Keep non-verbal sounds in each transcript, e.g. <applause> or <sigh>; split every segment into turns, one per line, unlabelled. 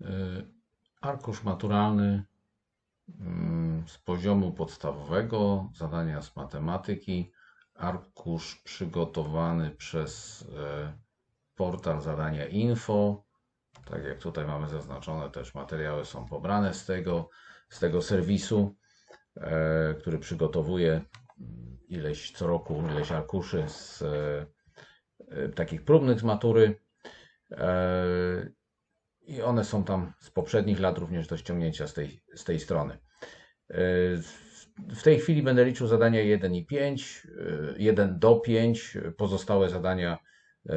Y, Arkusz maturalny mm, z poziomu podstawowego, zadania z matematyki. Arkusz przygotowany przez e, portal zadania info. Tak jak tutaj mamy zaznaczone, też materiały są pobrane z tego, z tego serwisu, e, który przygotowuje mm, ileś co roku, ileś arkuszy z e, e, takich próbnych z matury. E, I one są tam z poprzednich lat również do ściągnięcia z tej, z tej strony. E, W tej chwili będę liczył zadania 1 i 5, e, 1 do 5. Pozostałe zadania e,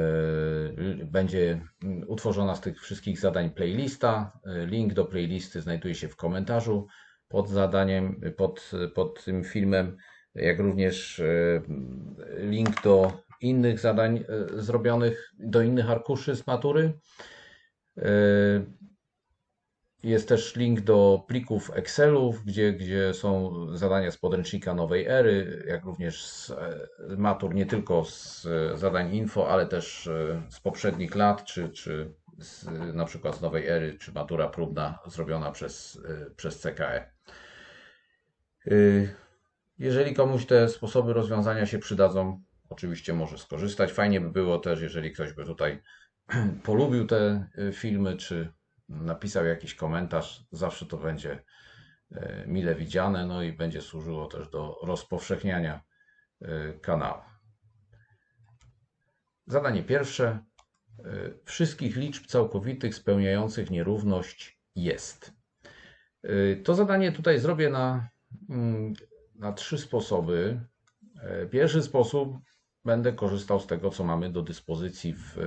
będzie utworzona z tych wszystkich zadań playlista. E, Link do playlisty znajduje się w komentarzu pod zadaniem, pod, pod tym filmem, jak również e, link do innych zadań e, zrobionych, do innych arkuszy z matury. E, Jest też link do plików Excelów, gdzie, gdzie są zadania z podręcznika nowej ery, jak również z matur, nie tylko z zadań info, ale też e, z poprzednich lat, czy, czy z, na przykład z nowej ery, czy matura próbna zrobiona przez, e, przez CKE. Y, Jeżeli komuś te sposoby rozwiązania się przydadzą, oczywiście może skorzystać. Fajnie by było też, jeżeli ktoś by tutaj <clears throat> polubił te y, filmy, czy napisał jakiś komentarz. Zawsze to będzie y, mile widziane, no i będzie służyło też do rozpowszechniania y, kanału. Zadanie pierwsze. Wszystkich liczb całkowitych spełniających nierówność jest. To zadanie tutaj zrobię na, mm, na trzy sposoby. Pierwszy sposób będę korzystał z tego, co mamy do dyspozycji w, e,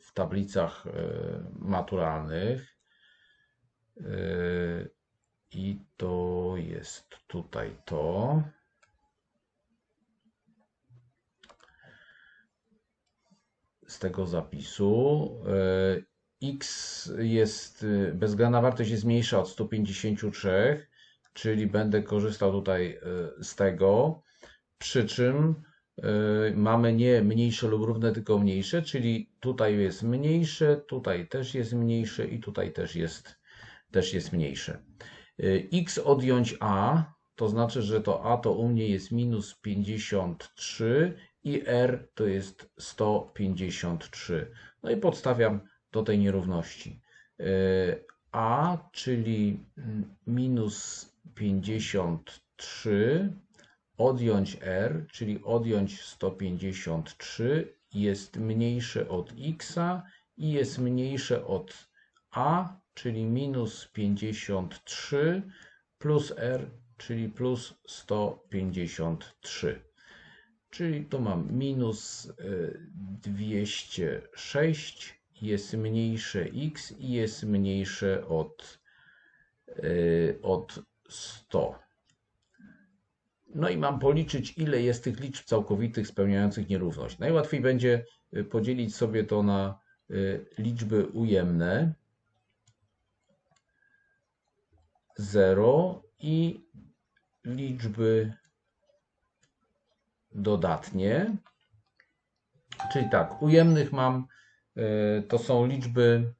w tablicach e, maturalnych. E, I to jest tutaj to. Z tego zapisu. X jest, bezwzględna wartość jest mniejsza od 153, czyli będę korzystał tutaj z tego, przy czym mamy nie mniejsze lub równe, tylko mniejsze, czyli tutaj jest mniejsze, tutaj też jest mniejsze i tutaj też jest, też jest mniejsze. Y, X odjąć A, to znaczy, że to A to u mnie jest minus 53 i R to jest 153. No i podstawiam do tej nierówności. Y, A, czyli mm, minus 53, odjąć R, czyli odjąć 153 jest mniejsze od X i jest mniejsze od A, czyli minus 53 plus R, czyli plus 153. Czyli tu mam minus y, 206 jest mniejsze x i jest mniejsze od, y, od 100. No i mam policzyć, ile jest tych liczb całkowitych spełniających nierówność. Najłatwiej będzie y, podzielić sobie to na y, liczby ujemne 0 i liczby dodatnie. Czyli tak, ujemnych mam E, to są liczby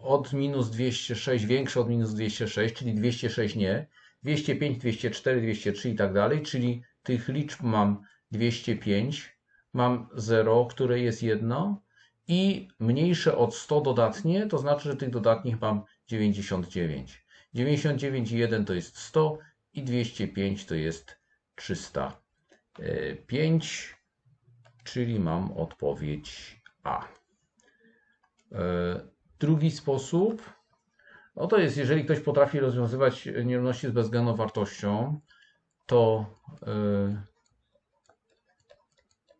od minus 206, większe od minus 206, czyli 206 nie, 205, 204, 203 i tak dalej, czyli tych liczb mam 205, mam 0, które jest 1 i mniejsze od 100 dodatnie, to znaczy, że tych dodatnich mam 99. 99 i 1 to jest 100 i 205 to jest 305 czyli mam odpowiedź A. E, Drugi sposób, no to jest, jeżeli ktoś potrafi rozwiązywać nierówności z bezwzględną wartością, to e,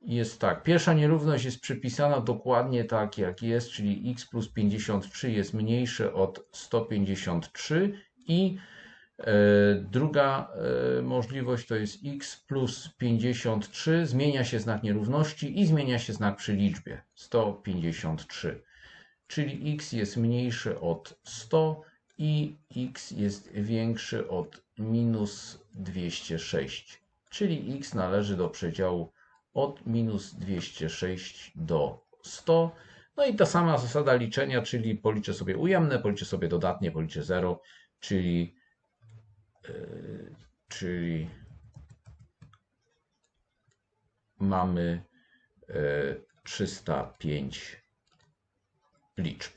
jest tak. Pierwsza nierówność jest przypisana dokładnie tak, jak jest, czyli x plus 53 jest mniejsze od 153 i E, Druga e, możliwość to jest x plus 53. Zmienia się znak nierówności i zmienia się znak przy liczbie 153. Czyli x jest mniejsze od 100 i x jest większy od minus 206. Czyli x należy do przedziału od minus 206 do 100. No i ta sama zasada liczenia, czyli policzę sobie ujemne, policzę sobie dodatnie, policzę 0, czyli, yy, czyli mamy yy, 305 liczb.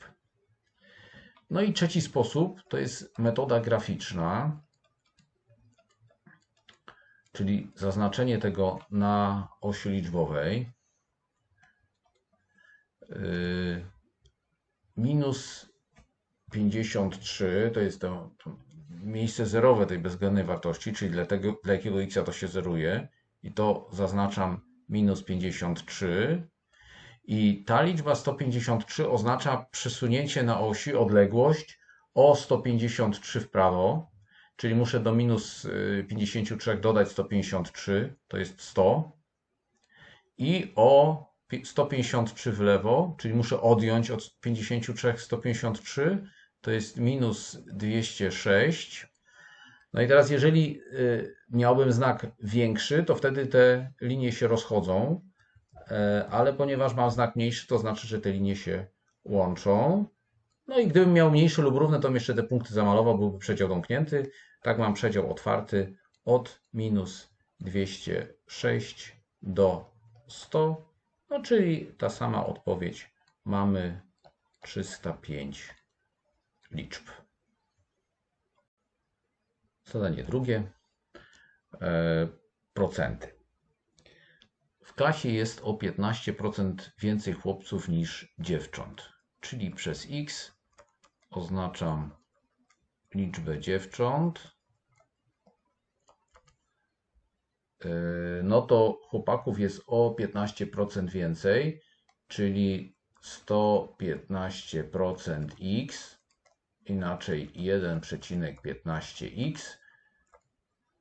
No i trzeci sposób to jest metoda graficzna, czyli zaznaczenie tego na osi liczbowej. Yy, minus 53 to jest to, miejsce zerowe tej bezwzględnej wartości, czyli dla, tego, dla jakiego x to się zeruje i to zaznaczam minus 53 i ta liczba 153 oznacza przesunięcie na osi odległość o 153 w prawo, czyli muszę do minus 53 y, dodać 153, to jest 100 i o 153 w lewo, czyli muszę odjąć od 53 153, to jest minus 206. No i teraz, jeżeli y, miałbym znak większy, to wtedy te linie się rozchodzą, ale ponieważ mam znak mniejszy, to znaczy, że te linie się łączą. No i gdybym miał mniejsze lub równe, to bym jeszcze te punkty zamalował, byłby przedział domknięty. Tak mam przedział otwarty od minus 206 do 100 no czyli ta sama odpowiedź. Mamy 305 liczb. Zadanie drugie. E, procenty. W klasie jest o 15% więcej chłopców niż dziewcząt. Czyli przez x oznaczam liczbę dziewcząt E, no to chłopaków jest o 15% więcej, czyli 115% x, inaczej 1,15x,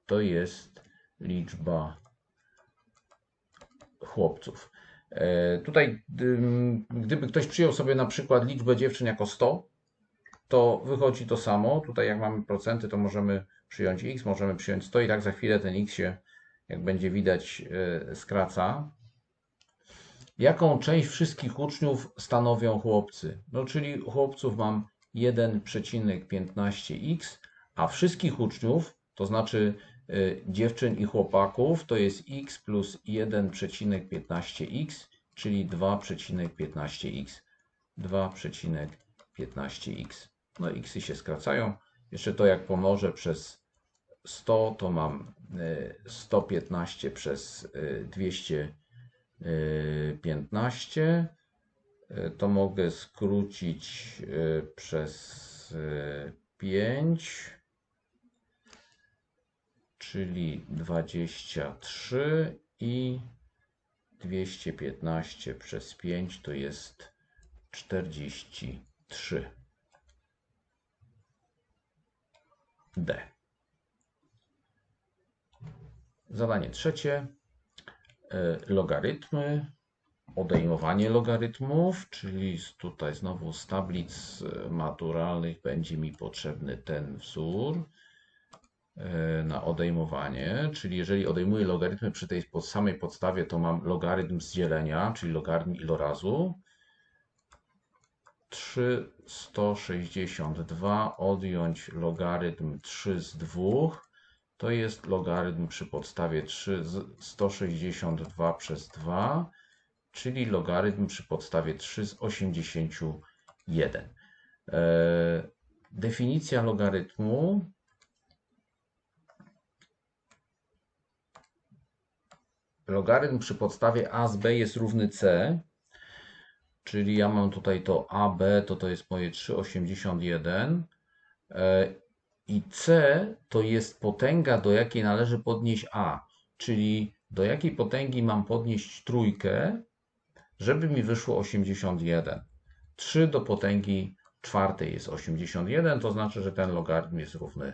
to jest liczba chłopców. E, tutaj, gdyby ktoś przyjął sobie na przykład liczbę dziewczyn jako 100, to wychodzi to samo. Tutaj, jak mamy procenty, to możemy przyjąć x, możemy przyjąć 100 i tak za chwilę ten x się jak będzie widać, e, skraca. Jaką część wszystkich uczniów stanowią chłopcy? No, czyli chłopców mam 1,15x, a wszystkich uczniów, to znaczy dziewczyn i chłopaków, to jest x plus 1,15x, czyli 2,15x. 2,15x. No, xy się skracają. Jeszcze to jak pomnożę przez 100 to mam 115 e, przez 215. E, to mogę skrócić przez 5, czyli 23 i 215 przez 5 to jest 43. D. Zadanie trzecie. E, logarytmy, odejmowanie logarytmów, czyli tutaj znowu z tablic maturalnych będzie mi potrzebny ten wzór na odejmowanie, czyli jeżeli odejmuję logarytmy przy tej samej podstawie, to mam logarytm z dzielenia, czyli logarytm ilorazu. 362 odjąć logarytm 3 z 2 to jest logarytm przy podstawie 3 z 162 przez 2, czyli logarytm przy podstawie 3 z 81. E, definicja logarytmu logarytm przy podstawie a z b jest równy c, czyli ja mam tutaj to ab, to to jest moje 3,81 i C to jest potęga, do jakiej należy podnieść A, czyli do jakiej potęgi mam podnieść trójkę, żeby mi wyszło 81. 3 do potęgi czwartej jest 81, to znaczy, że ten logarytm jest równy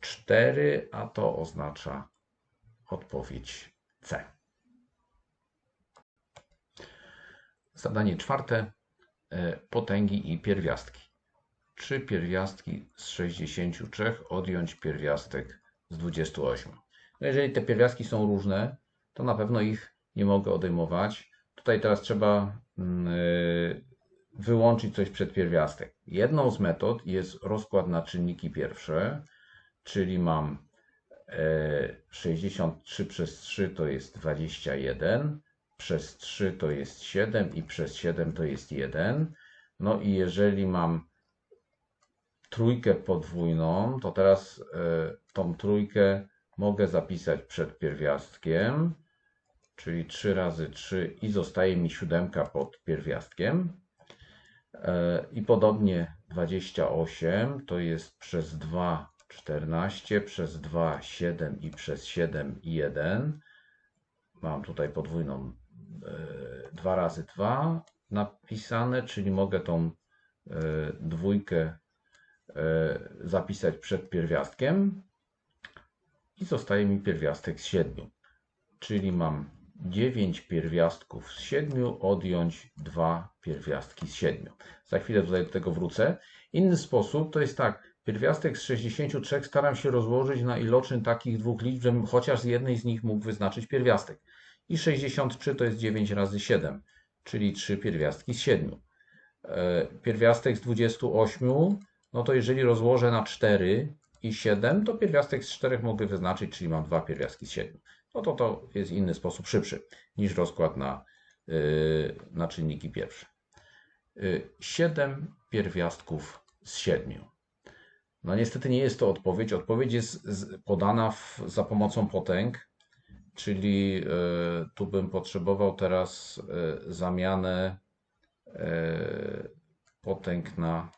4, e, a to oznacza odpowiedź C. Zadanie czwarte. E, potęgi i pierwiastki. 3 pierwiastki z 63 odjąć pierwiastek z 28. No jeżeli te pierwiastki są różne, to na pewno ich nie mogę odejmować. Tutaj teraz trzeba mm, y, wyłączyć coś przed pierwiastek. Jedną z metod jest rozkład na czynniki pierwsze, czyli mam e, 63 przez 3 to jest 21, przez 3 to jest 7 i przez 7 to jest 1. No i jeżeli mam trójkę podwójną, to teraz e, tą trójkę mogę zapisać przed pierwiastkiem, czyli 3 razy 3 i zostaje mi siódemka pod pierwiastkiem. E, I podobnie 28 to jest przez 2 14, przez 2 7 i przez 7 1. Mam tutaj podwójną 2 razy 2 napisane, czyli mogę tą e, dwójkę e, zapisać przed pierwiastkiem i zostaje mi pierwiastek z 7. Czyli mam 9 pierwiastków z 7, odjąć 2 pierwiastki z 7. Za chwilę tutaj do tego wrócę. Inny sposób to jest tak, pierwiastek z 63 staram się rozłożyć na iloczyn takich dwóch liczb, żebym chociaż z jednej z nich mógł wyznaczyć pierwiastek. I 63 to jest 9 razy 7, czyli 3 pierwiastki z 7. E, pierwiastek z 28, no to jeżeli rozłożę na 4 i 7, to pierwiastek z 4 mogę wyznaczyć, czyli mam 2 pierwiastki z 7 no to to jest inny sposób szybszy niż rozkład na, yy, na czynniki pierwsze. Yy, 7 pierwiastków z 7. No niestety nie jest to odpowiedź. Odpowiedź jest podana w, za pomocą potęg, czyli yy, tu bym potrzebował teraz yy, zamianę yy, potęg na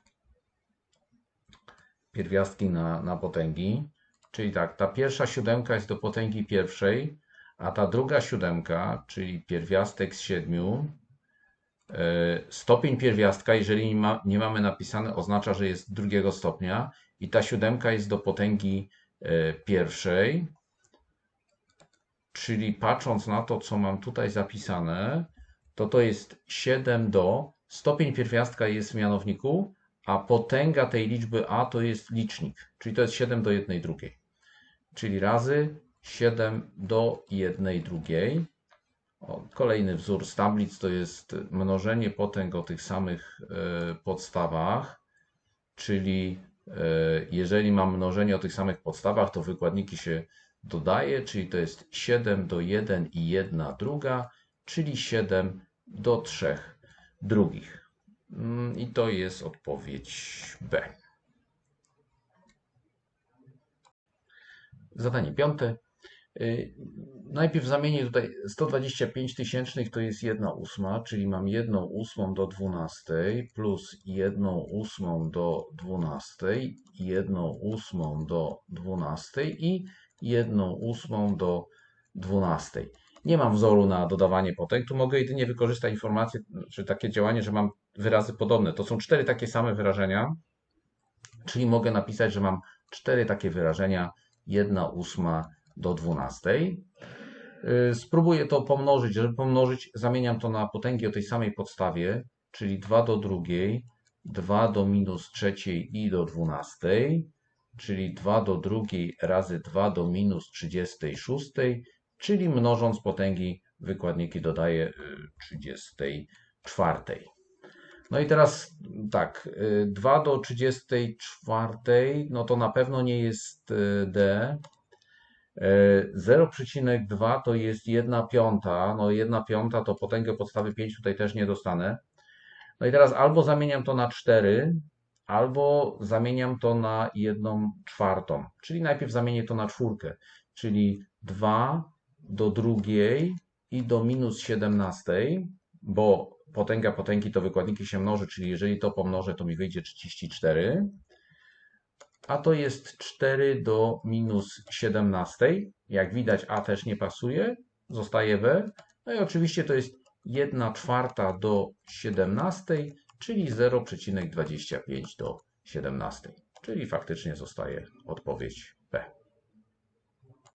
pierwiastki na, na potęgi. Czyli tak, ta pierwsza siódemka jest do potęgi pierwszej, a ta druga siódemka, czyli pierwiastek z siedmiu, stopień pierwiastka, jeżeli nie, ma, nie mamy napisane, oznacza, że jest drugiego stopnia i ta siódemka jest do potęgi e, pierwszej, czyli patrząc na to, co mam tutaj zapisane, to to jest 7 do, stopień pierwiastka jest w mianowniku, a potęga tej liczby a to jest licznik, czyli to jest 7 do 1 drugiej. Czyli razy 7 do 1 drugiej. Kolejny wzór z tablic to jest mnożenie potęg o tych samych e, podstawach, czyli jeżeli mam mnożenie o tych samych podstawach, to wykładniki się dodaje, czyli to jest 7 do 1 i 1 druga, czyli 7 do 3 drugich. Mm, I to jest odpowiedź B. Zadanie piąte. Y, najpierw zamienię tutaj 125 tysięcznych to jest 1 ósma, czyli mam 1 ósmą do 12 plus 1 ósmą do 12, 1 ósmą do 12 i 1 ósmą do 12. Nie mam wzoru na dodawanie potęg, tu mogę jedynie wykorzystać informację, czy takie działanie, że mam wyrazy podobne. To są cztery takie same wyrażenia, czyli mogę napisać, że mam cztery takie wyrażenia 1 ósma do 12. Y, spróbuję to pomnożyć. Żeby pomnożyć, zamieniam to na potęgi o tej samej podstawie, czyli 2 do drugiej, 2 do minus trzeciej i do 12, czyli 2 do drugiej razy 2 do minus 36, czyli mnożąc potęgi wykładniki dodaję 34. Y, no i teraz tak, 2 y, do 34, no to na pewno nie jest D. 0,2 y, to jest 1 piąta, no 1 piąta to potęgę podstawy 5 tutaj też nie dostanę. No i teraz albo zamieniam to na 4, albo zamieniam to na 1 czwartą, czyli najpierw zamienię to na czwórkę, czyli 2 do drugiej i do minus 17, bo potęga potęgi to wykładniki się mnoży, czyli jeżeli to pomnożę, to mi wyjdzie 34. A to jest 4 do minus 17. Jak widać, A też nie pasuje, zostaje B. No i oczywiście to jest 1 czwarta do 17, czyli 0,25 do 17. Czyli faktycznie zostaje odpowiedź B.